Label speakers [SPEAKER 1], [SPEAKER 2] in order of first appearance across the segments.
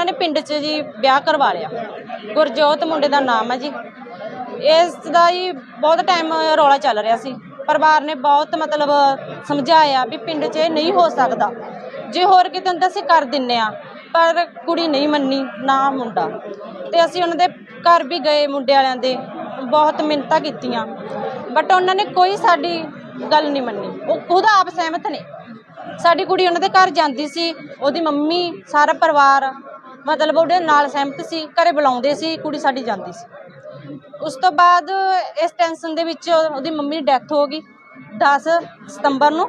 [SPEAKER 1] ਉਹਨਾਂ ਨੇ ਪਿੰਡ 'ਚ ਜੀ ਵਿਆਹ ਕਰਵਾ ਲਿਆ। ਗੁਰਜੋਤ ਮੁੰਡੇ ਦਾ ਨਾਮ ਹੈ ਜੀ। ਇਸ ਦਾ ਹੀ ਬਹੁਤ ਟਾਈਮ ਰੌਲਾ ਚੱਲ ਰਿਹਾ ਸੀ। ਪਰਿਵਾਰ ਨੇ ਬਹੁਤ ਮਤਲਬ ਸਮਝਾਇਆ ਵੀ ਪਿੰਡ 'ਚ ਇਹ ਨਹੀਂ ਹੋ ਸਕਦਾ। ਜੇ ਹੋਰ ਕਿਤੇ ਹੁੰਦਾ ਅਸੀਂ ਕਰ ਦਿੰਨੇ ਆ, ਪਰ ਕੁੜੀ ਨਹੀਂ ਮੰਨੀ, ਨਾ ਮੁੰਡਾ। ਤੇ ਅਸੀਂ ਉਹਨਾਂ ਦੇ ਘਰ ਵੀ ਗਏ ਮੁੰਡੇ ਵਾਲਿਆਂ ਦੇ। ਬਹੁਤ ਮਿੰਨਤਾਂ ਕੀਤੀਆਂ। ਬਟ ਉਹਨਾਂ ਨੇ ਕੋਈ ਸਾਡੀ ਗੱਲ ਨਹੀਂ ਮੰਨੀ। ਉਹ ਖੁਦ ਆਪ ਸਹਿਮਤ ਨੇ। ਸਾਡੀ ਕੁੜੀ ਉਹਨਾਂ ਦੇ ਘਰ ਜਾਂਦੀ ਸੀ, ਉਹਦੀ ਮੰਮੀ, ਸਾਰਾ ਪਰਿਵਾਰ ਮਤਲਬ ਉਹਦੇ ਨਾਲ ਸਹਿਮਤ ਸੀ, ਘਰੇ ਬੁਲਾਉਂਦੇ ਸੀ, ਕੁੜੀ ਸਾਡੀ ਜਾਂਦੀ ਸੀ। ਉਸ ਤੋਂ ਬਾਅਦ ਇਸ ਟੈਨਸ਼ਨ ਦੇ ਵਿੱਚ ਉਹਦੀ ਮੰਮੀ ਦੀ ਡੈਥ ਹੋ ਗਈ। 10 ਸਤੰਬਰ ਨੂੰ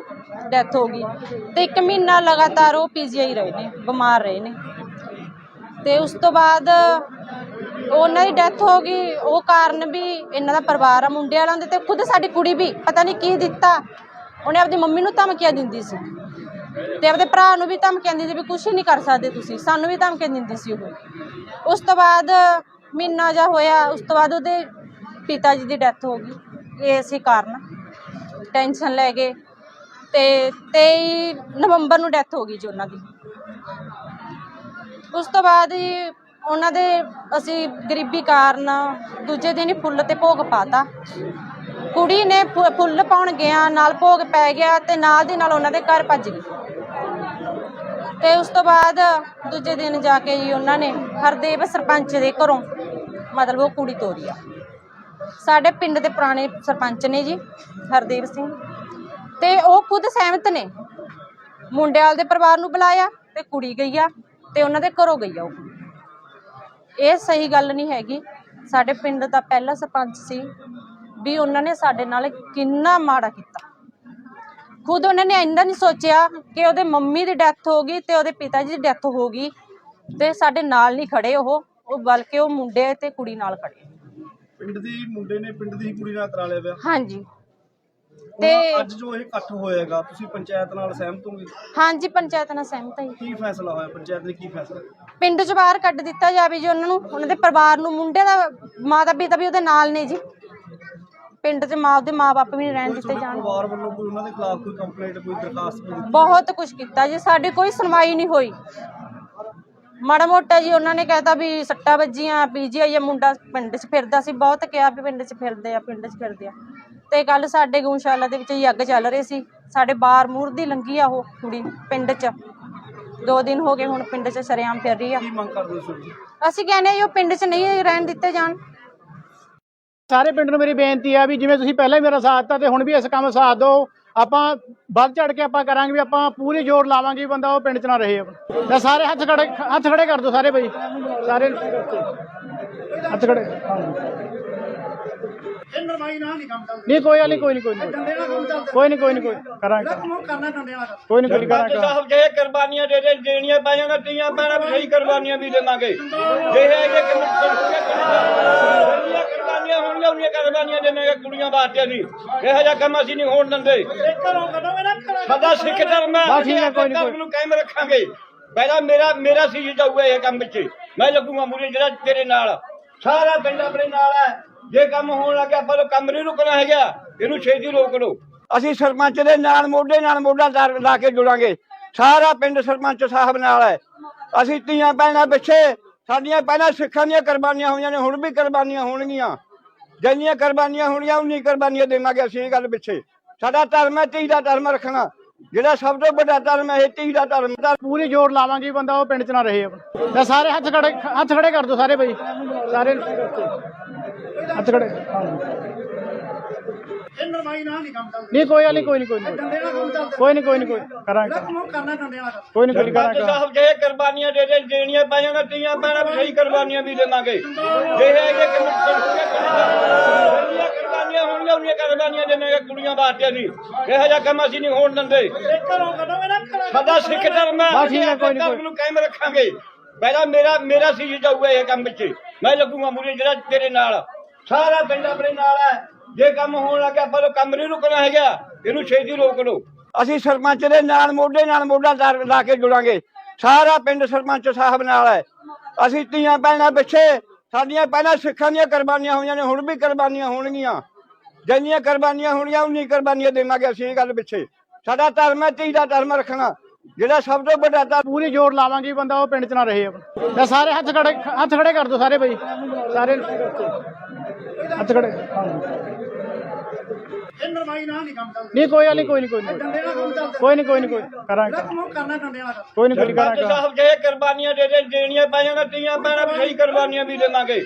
[SPEAKER 1] ਡੈਥ ਹੋ ਗਈ। ਤੇ ਇੱਕ ਮਹੀਨਾ ਲਗਾਤਾਰ ਉਹ ਪੀਜੀਆਈ ਰਹੇ ਨੇ, ਬਿਮਾਰ ਰਹੇ ਨੇ। ਤੇ ਉਸ ਤੋਂ ਬਾਅਦ ਉਹਨਾਂ ਦੀ ਡੈਥ ਹੋ ਗਈ। ਉਹ ਕਾਰਨ ਵੀ ਇਹਨਾਂ ਦਾ ਪਰਿਵਾਰ ਆ, ਮੁੰਡੇ ਵਾਲਿਆਂ ਦੇ ਤੇ ਖੁਦ ਸਾਡੀ ਕੁੜੀ ਵੀ, ਪਤਾ ਨਹੀਂ ਕੀ ਦਿੱਤਾ। ਉਹਨੇ ਆਪਦੀ ਮੰਮੀ ਨੂੰ ਧਮਕੀਆਂ ਦਿੰਦੀ ਸੀ। ਤੇ ਆਪਦੇ ਭਰਾ ਨੂੰ ਵੀ ਧਮਕੀਆਂ ਦਿੰਦੀ ਵੀ ਕੁਝ ਨਹੀਂ ਕਰ ਸਕਦੇ ਤੁਸੀਂ, ਸਾਨੂੰ ਵੀ ਧਮਕੀਆਂ ਦਿੰਦੀ ਸੀ ਉਹ। ਉਸ ਤੋਂ ਬਾਅਦ ਮਹੀਨਾ ਜਾ ਹੋਇਆ, ਉਸ ਤੋਂ ਬਾਅਦ ਉਹਦੇ ਪਿਤਾ ਜੀ ਦੀ ਡੈਥ ਹੋ ਗਈ, ਇਹ ਸੀ ਕਾਰਨ। ਟੈਨਸ਼ਨ ਲੈ ਗਏ ਤੇ 23 ਨਵੰਬਰ ਨੂੰ ਡੈਥ ਹੋ ਗਈ ਜੀ ਉਹਨਾਂ ਦੀ। ਉਸ ਤੋਂ ਬਾਅਦ ਜੀ ਉਹਨਾਂ ਦੇ ਅਸੀਂ ਗਰੀਬੀ ਕਾਰਨ ਦੂਜੇ ਦਿਨ ਹੀ ਫੁੱਲ ਤੇ ਭੋਗ ਪਾਤਾ। ਕੁੜੀ ਨੇ ਫੁ- ਫੁੱਲ ਪਾਉਣ ਗਿਆ, ਨਾਲ ਭੋਗ ਪੈ ਗਿਆ ਤੇ ਨਾਲ ਦੀ ਨਾਲ ਉਹਨਾਂ ਦੇ ਘਰ ਭੱਜ ਗਈ। ਤੇ ਉਸ ਤੋਂ ਬਾਅਦ ਦੂਜੇ ਦਿਨ ਜਾ ਕੇ ਜੀ ਉਹਨਾਂ ਨੇ ਹਰਦੇਵ ਸਰਪੰਚ ਦੇ ਘਰੋਂ ਮਤਲਬ ਉਹ ਕੁੜੀ ਤੋਰੀ ਆ। ਸਾਡੇ ਪਿੰਡ ਦੇ ਪੁਰਾਣੇ ਸਰਪੰਚ ਨੇ ਜੀ, ਹਰਦੇਵ ਸਿੰਘ। ਤੇ ਉਹ ਖੁਦ ਸਹਿਮਤ ਨੇ। ਮੁੰਡਿਆਲ ਦੇ ਪਰਿਵਾਰ ਨੂੰ ਬੁਲਾਇਆ ਤੇ ਕੁੜੀ ਗਈ ਆ ਤੇ ਉਹਨਾਂ ਦੇ ਘਰੋਂ ਗਈ ਆ ਉਹ। ਕੁੜੀ ਇਹ ਸਹੀ ਗੱਲ ਨਹੀਂ ਹੈਗੀ। ਸਾਡੇ ਪਿੰਡ ਦਾ ਪਹਿਲਾ ਸਰਪੰਚ ਸੀ ਵੀ ਉਹਨਾਂ ਨੇ ਸਾਡੇ ਨਾਲ ਕਿੰਨਾ ਮਾੜਾ ਕੀਤਾ। ਖੁਦ ਉਹਨਾਂ ਨੇ ਇੰਨਾ ਨਹੀਂ ਸੋਚਿਆ ਕਿ ਉਹਦੇ ਮੰਮੀ ਦੀ ਡੈਥ ਹੋ ਗਈ ਤੇ ਉਹਦੇ ਪਿਤਾ ਜੀ ਦੀ ਡੈਥ ਹੋ ਗਈ ਤੇ ਸਾਡੇ ਨਾਲ ਨਹੀਂ ਖੜੇ ਉਹ ਉਹ ਬਲਕਿ ਉਹ ਮੁੰਡੇ ਤੇ ਕੁੜੀ ਨਾਲ ਖੜੇ।
[SPEAKER 2] ਪਿੰਡ ਦੀ ਮੁੰਡੇ ਨੇ ਪਿੰਡ ਦੀ ਕੁੜੀ ਨਾਲ ਕਰਾ ਲਿਆ ਵਿਆਹ
[SPEAKER 1] ਹਾਂਜੀ।
[SPEAKER 2] ਤੇ ਅੱਜ ਜੋ ਇਹ ਇਕੱਠ ਹੋਏਗਾ ਤੁਸੀਂ ਪੰਚਾਇਤ ਨਾਲ ਸਹਿਮਤ ਹੋਗੇ?
[SPEAKER 1] ਹਾਂਜੀ ਪੰਚਾਇਤ ਨਾਲ ਸਹਿਮਤ ਹੈ।
[SPEAKER 2] ਕੀ ਫੈਸਲਾ ਹੋਇਆ? ਪੰਚਾਇਤ ਨੇ ਕੀ ਫੈਸਲਾ?
[SPEAKER 1] ਪਿੰਡ ਚ ਬਾਹਰ ਕੱਢ ਦਿੱਤਾ ਜਾਵੇ ਜੀ ਉਹਨਾਂ ਨੂੰ ਉਹਨਾਂ ਦੇ ਪਰਿਵਾਰ ਨੂੰ ਮੁੰਡੇ ਦਾ ਮਾਤਾ ਪਿਤਾ ਵੀ ਉਹਦੇ ਨਾਲ ਨੇ ਜੀ। ਪਿੰਡ ਚ ਮਾਂ ਦੇ ਮਾਪੇ ਵੀ ਨਹੀਂ ਰਹਿਣ ਦਿੱਤੇ ਜਾਣ।
[SPEAKER 2] ਪਰਿਵਾਰ ਵੱਲੋਂ ਕੋਈ ਉਹਨਾਂ ਦੇ ਖਿਲਾਫ ਕੋਈ ਕੰਪਲੇਂਟ ਕੋਈ ਦਰਖਾਸਤ ਕੋਈ ਦਿੱਤੀ?
[SPEAKER 1] ਬਹੁਤ ਕੁਝ ਕੀਤਾ ਜੀ ਸਾਡੀ ਕੋਈ ਸੁਣਵਾਈ ਨਹੀਂ ਹੋਈ। ਮਾੜਾ ਮੋਟਾ ਜੀ ਉਹਨਾਂ ਨੇ ਕਹਿਤਾ ਵੀ ਸੱਟਾਂ ਵੱਜੀਆਂ ਪੀਜੀਆਈ ਮੁੰਡਾ ਪਿੰਡ 'ਚ ਫਿਰਦਾ ਸੀ ਬਹੁਤ ਕਿਹਾ ਵੀ ਪਿੰਡ 'ਚ ਫਿਰਦੇ ਆ ਪਿੰਡ 'ਚ ਫਿਰਦੇ ਆ। ਤੇ ਕੱਲ ਸਾਡੇ ਗਊਸ਼ਾਲਾ ਦੇ ਵਿੱਚ ਹੀ ਅੱਗ ਚੱਲ ਰਹੀ ਸੀ। ਸਾਡੇ ਬਾਰ ਮੂਰ ਦੀ ਲੰਗੀ ਆ ਉਹ ਕੁੜੀ ਪਿੰਡ 'ਚ। ਦੋ ਦਿਨ ਹੋ ਗਏ ਹੁਣ ਪਿੰਡ 'ਚ ਸ਼ਰੇਆਮ ਫਿਰ ਰਹੀ ਆ।
[SPEAKER 2] ਕੀ ਮੰਗ ਕਰਦੇ ਹੋ ਤੁਸੀਂ
[SPEAKER 1] ਅਸੀਂ ਕਹਿੰਦੇ ਜੀ ਉਹ ਪਿੰਡ 'ਚ ਨਹੀਂ ਰਹਿਣ ਦਿੱਤੇ ਜਾਣ।
[SPEAKER 3] ਸਾਰੇ ਪਿੰਡ ਨੂੰ ਮੇਰੀ ਬੇਨਤੀ ਆ ਵੀ ਜਿਵੇਂ ਤੁਸੀਂ ਪਹਿਲਾਂ ਹੀ ਮੇਰਾ ਸਾਥ ਦਿੱਤਾ ਤੇ ਹੁਣ ਵੀ ਇਸ ਕੰਮ ਸਾਥ ਦਿਓ ਆਪਾਂ ਵੱਧ ਚੜ ਕੇ ਆਪਾਂ ਕਰਾਂਗੇ ਵੀ ਆਪਾਂ ਪੂਰੀ ਜ਼ੋਰ ਲਾਵਾਂਗੇ ਵੀ ਬੰਦਾ ਉਹ ਪਿੰਡ 'ਚ ਨਾ ਰਹੇ ਆਪਣਾ। ਤਾਂ ਸਾਰੇ ਹੱਥ ਖੜੇ ਹੱਥ ਖੜੇ ਕਰ ਦਿਓ ਸਾਰੇ ਭਾਈ। ਸਾਰੇ ਹੱਥ ਖੜੇ। ਨਹੀਂ ਕੋਈ ਗੱਲ ਨਹੀਂ ਕੋਈ ਨਹੀਂ ਕੋਈ ਨਹੀਂ। ਕੋਈ ਨਹੀਂ ਕੋਈ ਨਹੀਂ ਕੋਈ ਕਰਾਂਗੇ ਕੋਈ ਨਹੀਂ ਕੋਈ ਕਰਾਂਗੇ।
[SPEAKER 4] ਸਾਹਿਬ ਜੇ ਕੁਰਬਾਨੀਆਂ ਦੇ ਦੇ ਦੇਣੀਆਂ ਪਾਈਆਂ ਤੀਆਂ ਪੈਣਾ ਵੀ ਸਹੀ ਕੁਰਬਾਨੀਆਂ ਵੀ ਦੇਵਾਂਗੇ। ਜੇ ਇਹ ਜੇ ਕੁਰਬਾਨੀਆਂ ਹੋਣਗੀਆਂ ਉਹਨੀਆਂ ਕੁਰਬਾਨੀਆਂ ਦੇਣਗੇ ਕੁੜੀਆਂ ਵਾਸਤੇ ਨਹੀਂ ਇਹੋ ਜਿਹਾ ਕੰਮ ਅਸੀਂ ਨਹੀਂ ਹੋਣ ਦਿੰਦੇ। ਸਾਡਾ ਸਿੱਖ ਧਰਮ ਹੈ
[SPEAKER 3] ਬਸ ਠੀਕ ਹੈ, ਕੋਈ ਨੀ,
[SPEAKER 4] ਧਰਮ ਨੂੰ ਕਾਇਮ ਰੱਖਾਂਗੇ। ਪਹਿਲਾਂ ਮੇਰਾ ਮੇਰਾ ਸੀ ਜਾਊਗਾ ਇਹ ਕੰਮ ਵਿੱਚ। ਮੈਂ ਲੱਗੂਗਾ ਮੂਰੇ ਜਿਹੜਾ ਤੇਰੇ ਨਾਲ। ਸਾਰਾ ਪਿੰਡ ਆਪਣੇ ਨਾਲ ਹੈ। ਜੇ ਕੰਮ ਹੋਣ ਲੱਗਿਆ ਨੂੰ ਕੰਮ ਨਹੀਂ ਰੁਕਣਾ ਹੈਗਾ। ਇਹਨੂੰ ਛੇਤੀ ਰੋਕ ਲਓ। ਅਸੀਂ ਸਰਪੰਚ ਦੇ ਨਾਲ ਮੋਢੇ ਨਾਲ ਮੋਢਾ ਲਾ- ਲਾ ਕੇ ਜੁੜਾਂਗੇ। ਸਾਰਾ ਪਿੰਡ ਸਰਪੰਚ ਸਾਹਿਬ ਨਾਲ ਹੈ। ਅਸੀਂ ਧੀਆਂ ਭੈਣਾਂ ਪਿੱਛੇ ਸਾਡੀਆਂ ਪਹਿਲਾਂ ਸਿੱਖਾਂ ਦੀਆਂ ਕੁਰਬਾਨੀਆਂ ਹੋਈਆਂ ਨੇ ਹੁਣ ਵੀ ਕੁਰਬਾਨੀਆਂ ਹੋਣਗੀਆਂ। ਜਿੰਨੀਆਂ ਕੁਰਬਾਨੀਆਂ ਹੋਣੀਆਂ ਉਨੀ ਕੁਰਬਾਨੀਆਂ ਦੇਵਾਂਗੇ ਅਸੀਂ ਇਹ ਗੱਲ ਪਿੱਛੇ। ਸਾਡਾ ਧਰਮ ਹੈ, ਧੀ ਦਾ ਧਰਮ ਰੱਖਣਾ। ਜਿਹੜਾ ਸਭ ਤੋਂ ਵੱਡਾ ਧਰਮ ਹੈ, ਇਹ ਧੀ ਦਾ ਧਰਮ ਹੈ।
[SPEAKER 3] ਪੂਰੀ ਜ਼ੋਰ ਲਾਵਾਂਗੇ ਬੰਦਾ, ਉਹ ਪਿੰਡ 'ਚ ਨਾ ਰਹੇ ਆਪਣਾ। ਸਾਰੇ ਹੱਥ ਖੜੇ ਹੱਥ ਖੜੇ ਕਰ ਦਿਓ ਸਾਰੇ ਭਾਈ ਸਾਰੇ ਹੱਥ ਖੜੇ। ਨਹੀਂ ਕੋਈ ਗੱਲ ਨਹੀਂ ਕੋਈ ਨਹੀਂ ਕੋਈ ਨਹੀਂ। ਕੋਈ ਨਹੀਂ ਕੋਈ ਨਹੀਂ ਕੋਈ ਕਰਾਂਗੇ ਨਹੀਂ ਕੋਈ ਨਹੀਂ ਕਰਾਂਗੇ
[SPEAKER 4] ਸਾਹਿਬ ਜੇ ਕੁਰਬਾਨੀਆਂ ਦੇ ਦੇ ਦੇਣੀਆਂ ਪਾਈਆਂ ਤੀਆਂ ਪੈਣਾ ਵੀ ਸਹੀ ਕੁਰਬਾਨੀਆਂ ਵੀ ਦੇਵਾਂਗੇ। ਜੇ ਇਹ ਜਿਹੜੀਆਂ ਕੁਰਬਾਨੀਆਂ ਹੋਣਗੀਆਂ ਉਹਨੀਆਂ ਕੁਰਬਾਨੀਆਂ ਦੇਣਗੇ ਕੁੜੀਆਂ ਵਾਸਤੇ ਨਹੀਂ। ਇਹੋ ਜਿਹਾ ਕੰਮ ਅਸੀਂ ਨਹੀਂ ਹੋਣ ਦਿੰਦੇ। ਸਾਡਾ ਸਿੱਖ ਧਰਮ ਹੈ।
[SPEAKER 3] ਕੋਈ ਨੀ,
[SPEAKER 4] ਧਰਮ ਨੂੰ ਕਾਇਮ ਰੱਖਾਂਗੇ। ਪਹਿਲਾਂ ਮੇਰਾ ਮੇਰਾ ਸੀ ਜਾਊਗਾ ਇਹ ਕੰਮ ਵਿੱਚ। ਮੈਂ ਲੱਗੂਗਾ ਮੂਰੇ ਜਿਹੜਾ ਤੇਰੇ ਨਾਲ। ਸਾਰਾ ਪਿੰਡ ਆਪਣੇ ਨਾਲ ਹੈ। ਜੇ ਕੰਮ ਹੋਣ ਲੱਗਿਆ, ਆਪਾਂ ਕੰਮ ਨਹੀਂ ਰੁਕਣਾ ਹੈਗਾ। ਇਹਨੂੰ ਛੇਤੀ ਰੋਕ ਲਓ। ਅਸੀਂ ਸਰਪੰਚ ਦੇ ਨਾਲ ਮੋਢੇ ਨਾਲ ਮੋਢਾ ਲਾ- ਕੇ ਜੁੜਾਂਗੇ। ਸਾਰਾ ਪਿੰਡ ਸਰਪੰਚ ਸਾਹਿਬ ਨਾਲ ਹੈ। ਅਸੀਂ ਧੀਆਂ ਭੈਣਾਂ ਪਿੱਛੇ, ਸਾਡੀਆਂ ਪਹਿਲਾਂ ਸਿੱਖਾਂ ਦੀਆਂ ਕੁਰਬਾਨੀਆਂ ਹੋਈਆਂ ਨੇ, ਹੁਣ ਵੀ ਕੁਰਬਾਨੀਆਂ ਹੋਣਗੀਆਂ। ਜਿੰਨੀਆਂ ਕੁਰਬਾਨੀਆਂ ਹੋਣਗੀਆਂ ਉਨੀ ਕੁਰਬਾਨੀਆਂ ਦੇਵਾਂਗੇ ਅਸੀਂ ਇਹ ਗੱਲ ਪਿੱਛੇ। ਸਾਡਾ ਧਰਮ ਹੈ, ਧੀ ਦਾ ਧਰਮ ਰੱਖਣਾ। ਜਿਹੜਾ ਸਭ ਤੋਂ ਵੱਡਾ ਤਾਂ
[SPEAKER 3] ਪੂਰੀ ਜ਼ੋਰ ਲਾਵਾਂਗੇ ਬੰਦਾ, ਉਹ ਪਿੰਡ 'ਚ ਨਾ ਰਹੇ ਆਪਣਾ। ਸਾਰੇ ਹੱਥ ਖੜੇ ਹੱਥ ਖੜੇ ਕਰ ਦੋ ਸਾਰੇ ਬਈ। ਸਾਰੇ ਹੱਥ ਖੜੇ ਨਹੀਂ ਕੋਈ ਗੱਲ ਨਹੀਂ ਕੋਈ ਨਹੀਂ ਕੋਈ ਨਹੀਂ। ਕੋਈ ਨਹੀਂ ਕੋਈ ਨਹੀਂ ਕੋਈ ਕਰਾਂਗੇ। ਕੋਈ ਨਹੀਂ ਕੋਈ
[SPEAKER 4] ਸਰਪੰਚ
[SPEAKER 3] ਕਰਾਂਗੇ।
[SPEAKER 4] ਸਾਹਿਬ ਜੇ ਕੁਰਬਾਨੀਆਂ ਦੇ ਦੇ ਦੇਣੀਆਂ ਪੈਣੀਆਂ ਤਾਂ ਤੀਆਂ ਪੈਣਾ ਵੀ ਸਹੀ ਕੁਰਬਾਨੀਆਂ ਵੀ ਦੇਵਾਂਗੇ।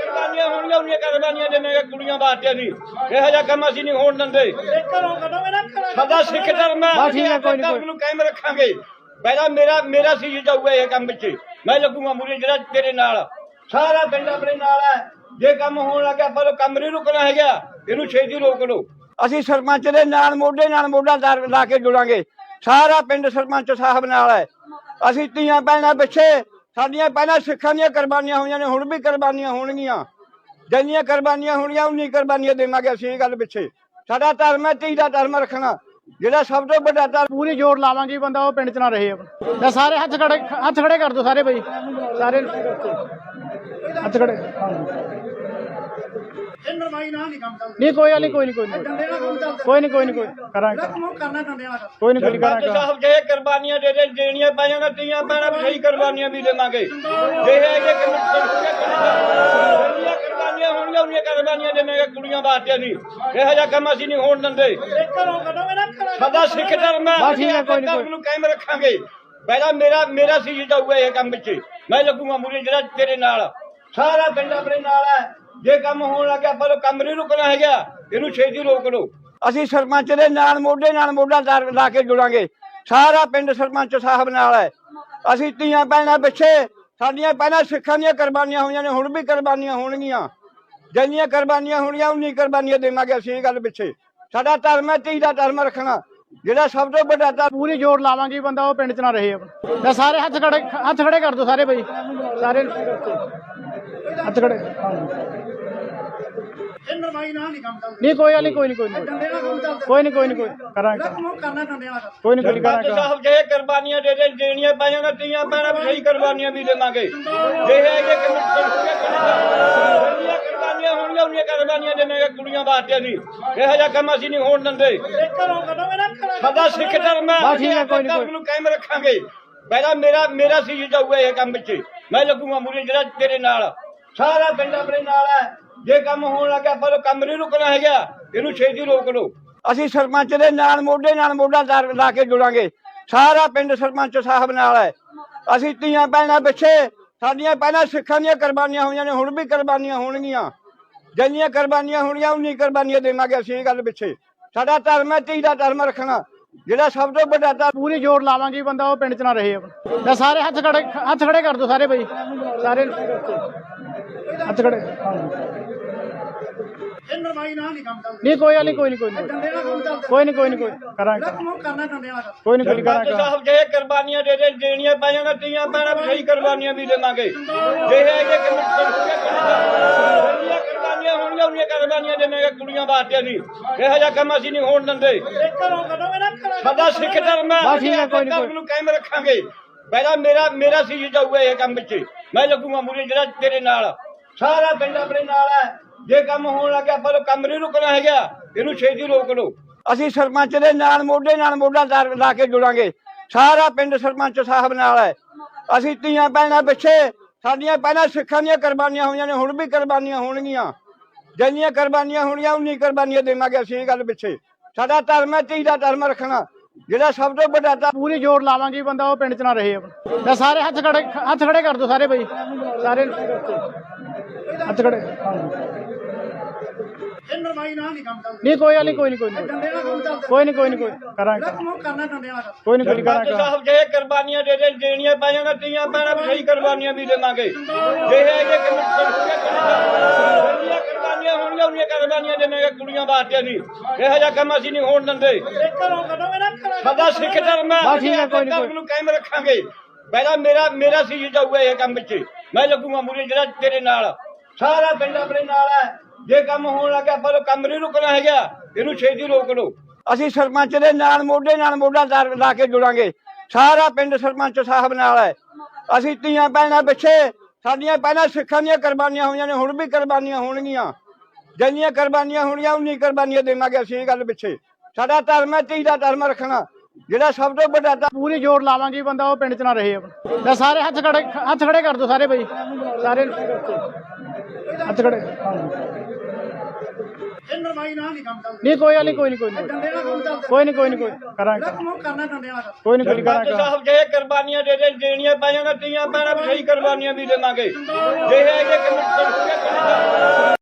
[SPEAKER 4] ਕੁਰਬਾਨੀਆਂ ਉਹਨੀਆਂ ਕੁਰਬਾਨੀਆਂ ਕੁੜੀਆਂ ਵਾਸਤੇ ਅਸੀਂ ਇਹੋ ਜਿਹਾ ਕੰਮ ਅਸੀਂ ਨਹੀਂ ਹੋਣ ਦਿੰਦੇ। ਸਾਡਾ ਸਿੱਖ ਧਰਮ ਹੈ ਧਰਮ ਨੂੰ ਕਾਇਮ ਰੱਖਾਂਗੇ। ਪਹਿਲਾਂ ਮੇਰਾ ਮੇਰਾ ਸੀ ਜਾਊਗਾ ਇਹ ਕੰਮ ਵਿੱਚ। ਮੈਂ ਲੱਗੂਗਾ ਮੂਰੇ ਜਿਹੜਾ ਤੇਰੇ ਨਾਲ। ਸਾਰਾ ਪਿੰਡ ਆਪਣੇ ਨਾਲ ਹੈ। ਜੇ ਕੰਮ ਹੋਣ ਲੱਗਾ ਆਪਾਂ ਕੰਮ ਨਹੀਂ ਰੁਕਣਾ ਹੈਗਾ। ਇਹਨੂੰ ਛੇਤੀ ਰੋਕ ਲਓ। ਅਸੀਂ ਸਰਪੰਚ ਦੇ ਨਾਲ ਮੋਢੇ ਨਾਲ ਮੋਢਾ ਲਾ- ਕੇ ਜੁੜਾਂਗੇ। ਸਾਰਾ ਪਿੰਡ ਸਰਪੰਚ ਸਾਹਿਬ ਨਾਲ ਹੈ। ਅਸੀਂ ਧੀਆਂ ਭੈਣਾਂ ਪਿੱਛੇ, ਸਾਡੀਆਂ ਪਹਿਲਾਂ ਸਿੱਖਾਂ ਦੀਆਂ ਕੁਰਬਾਨੀਆਂ ਹੋਈਆਂ ਨੇ, ਹੁਣ ਵੀ ਕੁਰਬਾਨੀਆਂ ਹੋਣਗੀਆਂ। ਜਿੰਨੀਆਂ ਕੁਰਬਾਨੀਆਂ ਹੋਣਗੀਆਂ ਉਨੀ ਕੁਰਬਾਨੀਆਂ ਦੇਵਾਂਗੇ ਅਸੀਂ ਇਹ ਗੱਲ ਪਿੱਛੇ। ਸਾਡਾ ਧਰਮ ਹੈ, ਧੀ ਦਾ ਧਰਮ ਰੱਖਣਾ। ਜਿਹੜਾ ਸਭ ਤੋਂ ਵੱਡਾ ਧਰਮ
[SPEAKER 3] ਪੂਰੀ ਜ਼ੋਰ ਲਾਵਾਂਗੇ ਬੰਦਾ, ਉਹ ਪਿੰਡ 'ਚ ਨਾ ਰਹੇ। ਆਪਣਾ ਸਾਰੇ ਹੱਥ ਖੜੇ ਹੱਥ ਖੜੇ ਕਰ ਦੋ ਸਾਰੇ ਬਈ। ਸਾਰੇ ਹੱਥ ਖੜੇ। ਨਹੀਂ ਕੋਈ ਗੱਲ ਨਹੀਂ ਕੋਈ ਨਹੀਂ ਕੋਈ ਨਹੀਂ। ਕੋਈ ਨਹੀਂ ਕੋਈ ਨਹੀਂ ਕੋਈ ਕਰਾਂਗੇ ਕੋਈ ਨਹੀਂ ਕੋਈ ਕਰਾਂਗੇ
[SPEAKER 4] ਸਾਹਿਬ ਜੇ ਕੁਰਬਾਨੀਆਂ ਦੇ ਦੇ ਦੇਣੀਆਂ ਪੈਣੀਆਂ ਤਾਂ ਤੀਆਂ ਪੈਣਾ ਸਹੀ ਕੁਰਬਾਨੀਆਂ ਵੀ ਦੇਵਾਂਗੇ। ਜੇ ਹੈਗੇ ਜਿਹੜੀਆਂ ਕੁਰਬਾਨੀਆਂ ਹੋਣਗੀਆਂ ਉਹਨੀਆਂ ਕੁਰਬਾਨੀਆਂ ਦੇਵਾਂਗੇ ਕੁੜੀਆਂ ਵਾਸਤੇ ਅਸੀਂ। ਇਹੋ ਜਿਹਾ ਕੰਮ ਅਸੀਂ ਨਹੀਂ ਹੋਣ ਦਿੰਦੇ। ਸਾਡਾ ਸਿੱਖ ਧਰਮ ਹੈ।
[SPEAKER 3] ਨੀ,
[SPEAKER 4] ਧਰਮ। ਨੂੰ ਕਾਇਮ ਰੱਖਾਂਗੇ। ਪਹਿਲਾਂ ਮੇਰਾ ਮੇਰਾ ਸੀ ਜਾਊਗਾ ਇਹ ਕੰਮ ਵਿੱਚ ਮੈਂ ਲੱਗੂਗਾ ਮੂਰੇ ਜਿਹੜਾ ਤੇਰੇ ਨਾਲ ਸਾਰਾ ਪਿੰਡ ਆਪਣੇ ਨਾਲ ਹੈ। ਜੇ ਕੰਮ ਹੋਣ ਲੱਗਿਆ, ਆਪਾਂ ਨੂੰ ਕੰਮ ਨਹੀਂ ਰੁਕਣਾ ਹੈਗਾ। ਇਹਨੂੰ ਛੇਤੀ ਰੋਕ ਲਓ। ਅਸੀਂ ਸਰਪੰਚ ਦੇ ਨਾਲ ਮੋਢੇ ਨਾਲ ਮੋਢਾ ਲਾ- ਲਾ ਕੇ ਜੁੜਾਂਗੇ। ਸਾਰਾ ਪਿੰਡ ਸਰਪੰਚ ਸਾਹਿਬ ਨਾਲ ਹੈ। ਅਸੀਂ ਧੀਆਂ ਭੈਣਾਂ ਪਿੱਛੇ, ਸਾਡੀਆਂ ਪਹਿਲਾਂ ਸਿੱਖਾਂ ਦੀਆਂ ਕੁਰਬਾਨੀਆਂ ਹੋਈਆਂ ਨੇ, ਹੁਣ ਵੀ ਕੁਰਬਾਨੀਆਂ ਹੋਣਗੀਆਂ। ਜਿੰਨੀਆਂ ਕੁਰਬਾਨੀਆਂ ਹੋਣਗੀਆਂ ਉਨੀ ਕੁਰਬਾਨੀਆਂ ਦੇਵਾਂਗੇ ਅਸੀਂ ਇਹ ਗੱਲ ਪਿੱਛੇ। ਸਾਡਾ ਧਰਮ ਹੈ, ਧੀ ਦਾ ਧਰਮ ਰੱਖਣਾ। ਜਿਹੜਾ ਸਭ ਤੋਂ ਵੱਡਾ ਧਰਮ
[SPEAKER 3] ਪੂਰੀ ਜ਼ੋਰ ਲਾਵਾਂਗੇ ਬੰਦਾ, ਉਹ ਪਿੰਡ 'ਚ ਨਾ ਰਹੇ ਆਪਣਾ। ਤੇ ਸਾਰੇ ਹੱਥ ਖੜੇ ਹੱਥ ਖੜੇ ਕਰ ਦਿਓ ਸਾਰੇ ਬਈ। ਸਾਰੇ ਹੱਥ ਖੜੇ। ਨਹੀਂ ਕੋਈ ਗੱਲ ਨਹੀਂ ਕੋਈ ਨਹੀਂ ਕੋਈ ਨਹੀਂ। ਕੋਈ ਨਹੀਂ ਕੋਈ ਨਹੀਂ ਕੋਈ ਕਰਾਂਗੇ। ਕੋਈ ਨਹੀਂ ਕੋਈ ਕਰਾਂਗੇ।
[SPEAKER 4] ਸਾਹਿਬ ਜੇ ਕੁਰਬਾਨੀਆਂ ਦੇ ਦੇ ਦੇਣੀਆਂ ਪੈਣੀਆਂ ਤਾਂ ਤੀਆਂ ਪੈਣਾ ਵੀ ਸਹੀ ਕੁਰਬਾਨੀਆਂ ਵੀ ਦੇਵਾਂਗੇ। ਜੇ ਹੈਗੇ ਜਿਹੜੀਆਂ ਕੁਰਬਾਨੀਆਂ ਹੋਣਗੀਆਂ ਉਹਨੀਆਂ ਕੁਰਬਾਨੀਆਂ ਦੇਵਾਂਗੇ ਕੁੜੀਆਂ ਵਾਸਤੇ ਅਸੀਂ ਇਹੋ ਜਿਹਾ ਕੰਮ ਅਸੀਂ ਨਹੀਂ ਹੋਣ ਦਿੰਦੇ। ਸਾਡਾ ਸਿੱਖ ਧਰਮ ਹੈ
[SPEAKER 3] ਹੈ, ਕੋਈ ਨੀ, ਕੋਈ।
[SPEAKER 4] ਕਾਇਮ ਰੱਖਾਂਗੇ। ਪਹਿਲਾਂ ਮੇਰਾ ਮੇਰਾ ਸੀ ਜਾਊਗਾ ਇਹ ਕੰਮ ਵਿੱਚ। ਮੈਂ ਲੱਗੂਗਾ ਮੂਰੇ ਜਿਹੜਾ ਤੇਰੇ ਨਾਲ ਸਾਰਾ ਪਿੰਡ ਆਪਣੇ ਨਾਲ ਹੈ ਜੇ ਕੰਮ ਹੋਣ ਲੱਗਾ ਆਪਾਂ ਨੂੰ ਕੰਮ ਨਹੀਂ ਰੁਕਣਾ ਹੈਗਾ। ਇਹਨੂੰ ਛੇਤੀ ਰੋਕ ਲਓ। ਅਸੀਂ ਸਰਪੰਚ ਦੇ ਨਾਲ ਮੋਢੇ ਨਾਲ ਮੋਢਾ ਲਾ- ਲਾ ਕੇ ਜੁੜਾਂਗੇ। ਸਾਰਾ ਪਿੰਡ ਸਰਪੰਚ ਸਾਹਿਬ ਨਾਲ ਹੈ। ਅਸੀਂ ਧੀਆਂ ਭੈਣਾਂ ਪਿੱਛੇ ਸਾਡੀਆਂ ਪਹਿਲਾਂ ਸਿੱਖਾਂ ਦੀਆਂ ਕੁਰਬਾਨੀਆਂ ਹੋਈਆਂ ਨੇ ਹੁਣ ਵੀ ਕੁਰਬਾਨੀਆਂ ਹੋਣਗੀਆਂ। ਜਿੰਨੀਆਂ ਕੁਰਬਾਨੀਆਂ ਹੋਣਗੀਆਂ ਉਨੀ ਕੁਰਬਾਨੀਆਂ ਦੇਵਾਂਗੇ ਅਸੀਂ ਇਹ ਗੱਲ ਪਿੱਛੇ। ਸਾਡਾ ਧਰਮ ਹੈ ਧੀ ਦਾ ਧਰਮ ਰੱਖਣਾ। ਜਿਹੜਾ ਸਭ ਤੋਂ ਵੱਡਾ ਧਰਮ
[SPEAKER 3] ਪੂਰੀ ਜ਼ੋਰ ਲਾਵਾਂਗੇ ਬੰਦਾ ਉਹ ਪਿੰਡ 'ਚ ਨਾ ਰਹੇ ਆਪਣਾ। ਤੇ ਸਾਰੇ ਹੱਥ ਖੜੇ ਹੱਥ ਖੜੇ ਕਰ ਦਿਓ ਸਾਰੇ ਬਈ। ਸਾਰੇ ਹੱਥ ਖੜੇ ਨਹੀਂ ਕੋਈ ਗੱਲ ਨਹੀਂ ਕੋਈ ਨਹੀਂ ਕੋਈ ਨਹੀਂ। ਕੋਈ ਨਹੀਂ ਕੋਈ ਨਹੀਂ ਕੋਈ ਕਰਾਂਗੇ ਕੋਈ ਨਹੀਂ ਕੋਈ ਕਰਾਂਗੇ
[SPEAKER 4] ਸਾਹਿਬ ਜੇ ਕੁਰਬਾਨੀਆਂ ਦੇ ਦੇ ਦੇਣੀਆਂ ਪੈਣੀਆਂ ਤਾਂ ਤੀਆਂ ਪੈਣਾ ਵੀ ਸਹੀ ਕੁਰਬਾਨੀਆਂ ਵੀ ਦੇਵਾਂਗੇ। ਜੇ ਹੈਗੇ ਜਿਹੜੀਆਂ ਕੁਰਬਾਨੀਆਂ ਹੋਣਗੀਆਂ ਉਹਨੀਆਂ ਕੁਰਬਾਨੀਆਂ ਦੇਵਾਂਗੇ ਕੁੜੀਆਂ ਵਾਸਤੇ ਅਸੀਂ ਇਹੋ ਜਿਹਾ ਕੰਮ ਅਸੀਂ ਨਹੀਂ ਹੋਣ ਦਿੰਦੇ। ਸਾਡਾ ਸਿੱਖ ਧਰਮ ਹੈ
[SPEAKER 3] ਕੋਈ ਨੀ, ਕੋਈ।
[SPEAKER 4] ਨੂੰ ਕਾਇਮ ਰੱਖਾਂਗੇ। ਪਹਿਲਾਂ ਮੇਰਾ ਮੇਰਾ ਸੀ ਜਾਊਗਾ ਇਹ ਕੰਮ ਵਿੱਚ। ਮੈਂ ਲੱਗੂਗਾ ਮੂਰੇ ਜਿਹੜਾ ਤੇਰੇ ਨਾਲ ਸਾਰਾ ਪਿੰਡ ਆਪਣੇ ਨਾਲ ਹੈ। ਜੇ ਕੰਮ ਹੋਣ ਲੱਗਾ ਆਪਾਂ ਕੰਮ ਨਹੀਂ ਰੁਕਣਾ ਹੈਗਾ। ਇਹਨੂੰ ਛੇਤੀ ਰੋਕ ਲਓ। ਅਸੀਂ ਸਰਪੰਚ ਦੇ ਨਾਲ, ਮੋਢੇ ਨਾਲ ਮੋਢਾ ਲਾ- ਕੇ ਜੁੜਾਂਗੇ। ਸਾਰਾ ਪਿੰਡ ਸਰਪੰਚ ਸਾਹਿਬ ਨਾਲ ਹੈ। ਅਸੀਂ ਧੀਆਂ ਭੈਣਾਂ ਪਿੱਛੇ, ਸਾਡੀਆਂ ਪਹਿਲਾਂ ਸਿੱਖਾਂ ਦੀਆਂ ਕੁਰਬਾਨੀਆਂ ਹੋਈਆਂ ਨੇ, ਹੁਣ ਵੀ ਕੁਰਬਾਨੀਆਂ ਹੋਣਗੀਆਂ। ਜਿੰਨੀਆਂ ਕੁਰਬਾਨੀਆਂ ਹੋਣੀਆਂ ਉਨੀ ਕੁਰਬਾਨੀਆਂ ਦੇਵਾਂਗੇ ਅਸੀਂ ਇਹ ਗੱਲ ਪਿੱਛੇ। ਸਾਡਾ ਧਰਮ ਹੈ, ਧੀ ਦਾ ਧਰਮ ਰੱਖਣਾ। ਜਿਹੜਾ ਸਭ ਤੋਂ ਵੱਡਾ ਧਰਮ
[SPEAKER 3] ਪੂਰੀ ਜ਼ੋਰ ਲਾਵਾਂਗੇ ਬੰਦਾ, ਉਹ ਪਿੰਡ 'ਚ ਨਾ ਰਹੇ ਆਪਣਾ। ਸਾਰੇ ਹੱਥ ਖੜੇ ਹੱਥ ਖੜੇ ਕਰ ਦੋ ਸਾਰੇ ਬਈ। ਸਾਰੇ ਖੜੇ। ਨਹੀਂ ਕੋਈ ਗੱਲ ਨਹੀਂ ਕੋਈ ਨਹੀਂ ਕੋਈ ਨਹੀਂ। ਕੋਈ ਨਹੀਂ ਕੋਈ ਨਹੀਂ ਕੋਈ ਕਰਾਂਗੇ ਕੋਈ ਨਹੀਂ ਕੋਈ ਕਰਾਂਗੇ
[SPEAKER 4] ਸਾਹਿਬ ਜੇ ਕੁਰਬਾਨੀਆਂ ਦੇ ਦੇ ਦੇਣੀਆਂ ਪੈਣੀਆਂ ਤਾਂ ਤੀਆਂ ਪੈਣਾ ਵੀ ਸਹੀ ਕੁਰਬਾਨੀਆਂ ਵੀ ਦੇਵਾਂਗੇ। ਜੇ ਹੈਗੇ ਜਿਹੜੀਆਂ ਕੁਰਬਾਨੀਆਂ ਹੋਣਗੀਆਂ ਉਹਨੀਆਂ ਕੁਰਬਾਨੀਆਂ ਦੇਵਾਂਗੇ ਕੁੜੀਆਂ ਵਾਸਤੇ ਅਸੀਂ ਇਹੋ ਜਿਹਾ ਕੰਮ ਅਸੀਂ ਨਹੀਂ ਹੋਣ ਦਿੰਦੇ। ਸਾਡਾ ਸਿੱਖ ਧਰਮ ਹੈ।
[SPEAKER 3] ਹੈ, ਕੋਈ ਨੀ,
[SPEAKER 4] ਧਰਮ
[SPEAKER 3] ਕੋਈ।
[SPEAKER 4] ਨੂੰ ਕਾਇਮ ਰੱਖਾਂਗੇ। ਪਹਿਲਾਂ ਮੇਰਾ ਮੇਰਾ ਸੀ ਜਾਊਗਾ ਇਹ ਕੰਮ ਵਿੱਚ। ਮੈਂ ਲੱਗੂਗਾ ਮੂਰੇ ਜਿਹੜਾ ਤੇਰੇ ਨਾਲ। ਸਾਰਾ ਪਿੰਡ ਆਪਣੇ ਨਾਲ ਹੈ। ਜੇ ਕੰਮ ਹੋਣ ਲੱਗਾ ਆਪਾਂ ਨੂੰ ਕੰਮ ਨਹੀਂ ਰੁਕਣਾ ਹੈਗਾ। ਇਹਨੂੰ ਛੇਤੀ ਰੋਕ ਲਓ। ਅਸੀਂ ਸਰਪੰਚ ਦੇ ਨਾਲ ਮੋਢੇ ਨਾਲ ਮੋਢਾ ਲਾ- ਲਾ ਕੇ ਜੁੜਾਂਗੇ। ਸਾਰਾ ਪਿੰਡ ਸਰਪੰਚ ਸਾਹਿਬ ਨਾਲ ਹੈ। ਅਸੀਂ ਧੀਆਂ ਭੈਣਾਂ ਪਿੱਛੇ, ਸਾਡੀਆਂ ਪਹਿਲਾਂ ਸਿੱਖਾਂ ਦੀਆਂ ਕੁਰਬਾਨੀਆਂ ਹੋਈਆਂ ਨੇ, ਹੁਣ ਵੀ ਕੁਰਬਾਨੀਆਂ ਹੋਣਗੀਆਂ। ਜਿੰਨੀਆਂ ਕੁਰਬਾਨੀਆਂ ਹੋਣਗੀਆਂ ਉਨੀ ਕੁਰਬਾਨੀਆਂ ਦੇਵਾਂਗੇ ਅਸੀਂ ਇਹ ਗੱਲ ਪਿੱਛੇ। ਸਾਡਾ ਧਰਮ ਹੈ, ਧੀ ਦਾ ਧਰਮ ਰੱਖਣਾ। ਜਿਹੜਾ ਸਭ ਤੋਂ ਵੱਡਾ ਧਰਮ
[SPEAKER 3] ਪੂਰੀ ਜ਼ੋਰ ਲਾਵਾਂਗੇ ਬੰਦਾ ਉਹ ਪਿੰਡ 'ਚ ਨਾ ਰਹੇ ਆਪਣਾ। ਲੈ ਸਾਰੇ ਹੱਥ ਖੜੇ ਹੱਥ ਖੜੇ ਕਰ ਦਿਓ ਸਾਰੇ ਬਈ। ਸਾਰੇ ਹੱਥ ਖੜੇ। ਨਹੀਂ ਕੋਈ ਗੱਲ ਨਹੀਂ ਕੋਈ ਨਹੀਂ। ਕੋਈ ਨਹੀਂ ਕੋਈ ਨਹੀਂ ਕੋਈ ਨਹੀਂ। ਕੋਈ ਕਰਾਂਗੇ ਕੋਈ ਨਹੀਂ ਕੋਈ ਕਰਾਂਗੇ
[SPEAKER 4] ਸਾਹਿਬ ਜੇ ਕੁਰਬਾਨੀਆਂ ਦੇ ਦੇ ਦੇਣੀਆਂ ਪੈਣੀਆਂ ਤੀਆਂ ਪੈਣਾ ਵੀ ਸਹੀ ਕੁਰਬਾਨੀਆਂ ਵੀ ਦੇਵਾਂਗੇ। ਜੇ ਇਹ ਜੇ ਕਮਿਸ਼ਨ